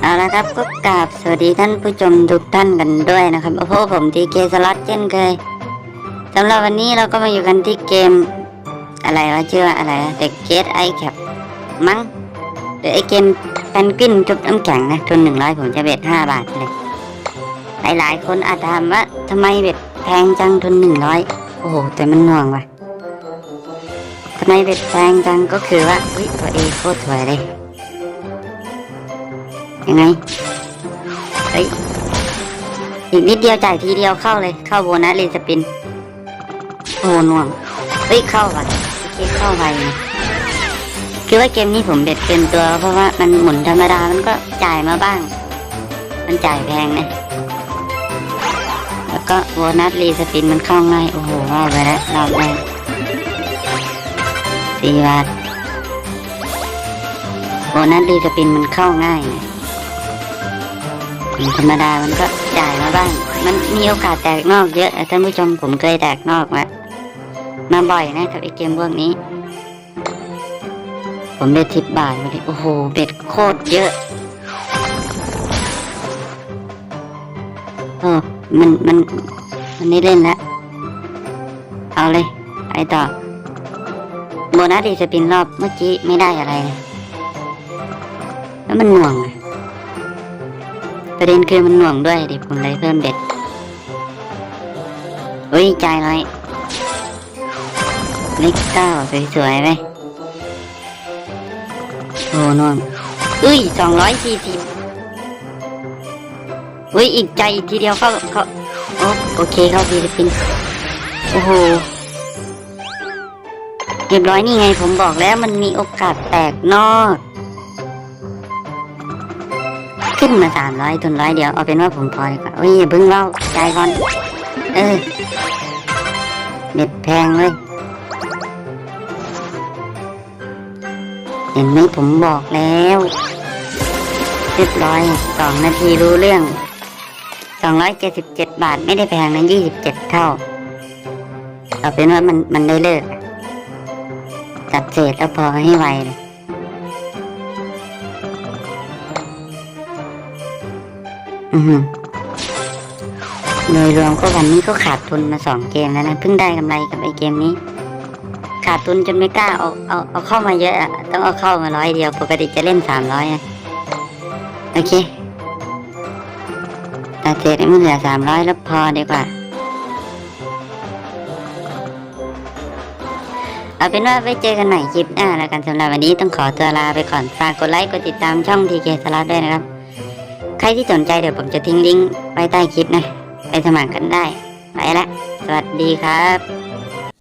เอาละครับก็กราบสวัสดีท่านผู้ชมทุกท่านกันด้วยนะครับโอ้โหผมทีเกสล็อตเช่นเคยสำหรับวันนี้เราก็มาอยู่กันที่เกม อะไรวะชื่อว่าอะไรเด็กเกสไอแคปมั้งหรือไอเกมแพนกวินจุบน้ำแข็งนะทุนหนึ่งร้อยผมจะเบ็ดห้าบาทเลยหลายๆคนอาจถามว่าทำไมเบ็ดแพงจังทุนหนึ่งร้อยโอ้โหแต่มันหน่วงว่ะทำไมเบ็ดแพงจังก็คือว่าอุ้ยตัวเอโคตรสวยเลย ยังไงเฮ้ยอีกนิดเดียวจ่ายทีเดียวเข้าเลยเข้าโบนัสรีสปินโอ้หน่วงเฮ้ยเข้าว่ะโอเคเข้าไปคือว่าเกมนี้ผมเบ็ดเต็มตัว เพราะว่ามันหมุนธรรมดามันก็จ่ายมาบ้าง มันจ่ายแพงนะแล้วก็โบนัสรีสปินมันเข้าง่ายโอ้โหว่าไปแล้วรอบแรกสี่บาทโบนัสรีสปินมันเข้าง่ายนะ ธรรมดามันก็จ่ายมาบ้าง มันมีโอกาสแตกนอกเยอะท่านผู้ชมผมเคยแตกนอกมามาบ่อยนะกับไอเกมพวกนี้ ผมเบ็ดสิบบาทมาเลยโอ้โหเบ็ดโคตรเยอะโอ้มันมันมันไม่เล่นแล้วเอาเลยไปต่อโบนัสดีสปินรอบเมื่อกี้ไม่ได้อะไร แล้วมันหน่วงอะ ประเด็นคือมันหน่วงด้วยดิผมเลยเพิ่มเบ็ดอุ้ยใจายน้อยเลขเก้าสวยๆไปโอ้หน่วงอุ้ยสองร้อยสี่สิบอุ้ยอีกใจอีกทีเดียวเข้าเข้าโอ้โอเคเข้าฟิลิปปินส์โอ้โหเรียบร้อยนี่ไงผมบอกแล้วมันมีโอกาสแตกนอก ขึ้นมาสามร้อยทุนร้อยเดียวเอาเป็นว่าผมพอดีกว่าโอ้ยอย่าเพิ่งเล่าใจก่อนเออเบ็ดแพงเลยเห็นไหมผมบอกแล้วเรียบร้อยสองนาทีรู้เรื่องสองร้อยเจ็ดสิบเจ็ดบาทไม่ได้แพงนะยี่สิบเจ็ดเท่า เอาเป็นว่ามันมันได้เลิกจัดเศษแล้วพอให้ไวเลย อือหือโดยรวมก็วันนี้ก็ขาดทุนมาสองเกมแล้วนะเพิ่งได้กำไรกับไอเกมนี้ ขาดทุนจนไม่กล้าเอาเอาเอาเข้ามาเยอะอะต้องเอาเข้ามาร้อยเดียวปกติจะเล่นสามร้อยนะโอเคแต่เศษให้มันเหลือสามร้อยแล้วพอดีกว่า เอาเป็นว่าไว้เจอกันใหม่คลิปหน้าแล้วกันสำหรับวันนี้ต้องขอตัวลาไปก่อนฝากกดไลค์กดติดตามช่องทีเคสลัดด้วยนะครับ ใครที่สนใจเดี๋ยวผมจะทิ้งลิงก์ไว้ใต้คลิปนะ ไปสมัครกันได้ ไปละ สวัสดีครับ